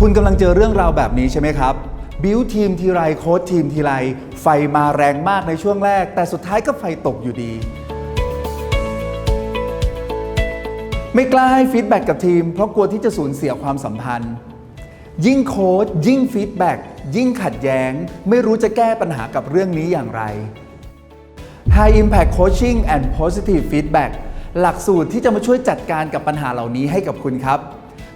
คุณกำลังเจอเรื่องราวแบบนี้ใช่ไหมครับ บิวทีมทีไรโค้ชทีมทีไร ไฟมาแรงมากในช่วงแรก แต่สุดท้ายก็ไฟตกอยู่ดี ไม่กล้าให้ฟีดแบ็กกับทีม เพราะกลัวที่จะสูญเสียความสัมพันธ์ ยิ่งโค้ชยิ่งฟีดแบ็กยิ่งขัดแย้ง ไม่รู้จะแก้ปัญหากับเรื่องนี้อย่างไร High Impact Coaching and Positive Feedback หลักสูตรที่จะมาช่วยจัดการกับปัญหาเหล่านี้ให้กับคุณครับ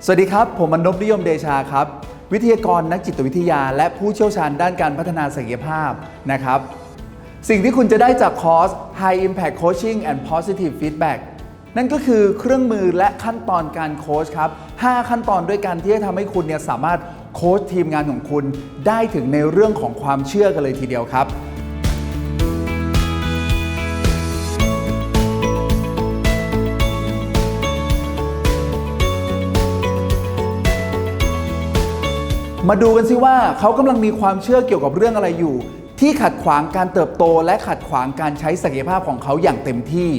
สวัสดีครับ ผมมนพนิยมเดชาครับ วิทยากรนักจิตวิทยา และผู้เชี่ยวชาญด้านการพัฒนาศักยภาพนะครับ สิ่งที่คุณจะได้จากคอร์ส High Impact Coaching and Positive Feedback นั่นก็คือเครื่องมือและขั้นตอนการโค้ชครับ 5 ขั้นตอนด้วยกันที่จะทำให้คุณเนี่ยสามารถโค้ชทีมงานของคุณได้ถึงในเรื่องของความเชื่อกันเลยทีเดียวครับ มาดูกันสิว่าเขากำลังมีความเชื่อเกี่ยวกับเรื่องอะไรอยู่ ที่ขัดขวางการเติบโต และขัดขวางการใช้ศักยภาพของเขาอย่างเต็มที่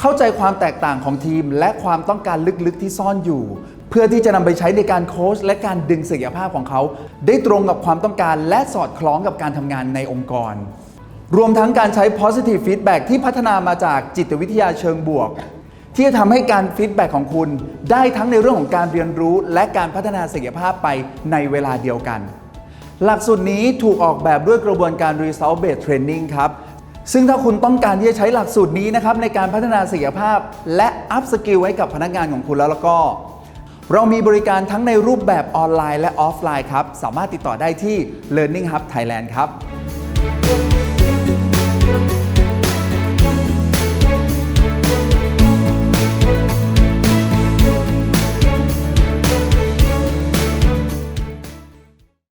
เข้าใจความแตกต่างของทีม และความต้องการลึกๆที่ซ่อนอยู่ เพื่อที่จะนำไปใช้ในการโค้ชและการดึงศักยภาพของเขา ได้ตรงกับความต้องการและสอดคล้องกับการทำงานในองค์กรรวมทั้งการใช้ positive feedback ที่พัฒนามาจากจิตวิทยาเชิงบวก ที่จะทำให้การฟีดแบ็ของคุณ ได้ทั้งในเรื่องของการเรียนรู้และการพัฒนาศักยภาพไปในเวลาเดียวกัน หลักสูตรนี้ถูกออกแบบด้วยกระบวนการ result based training ครับ ซึ่งถ้าคุณต้องการที่จะใช้หลักสูตรนี้นะครับในการพัฒนาศักยภาพ และ up skill ให้กับพนักงานของคุณแล้วแล้วก็ เรามีบริการทั้งในรูปแบบออนไลน์และออฟไลน์ครับ สามารถติดต่อได้ที่ Learning Hub Thailand ครับ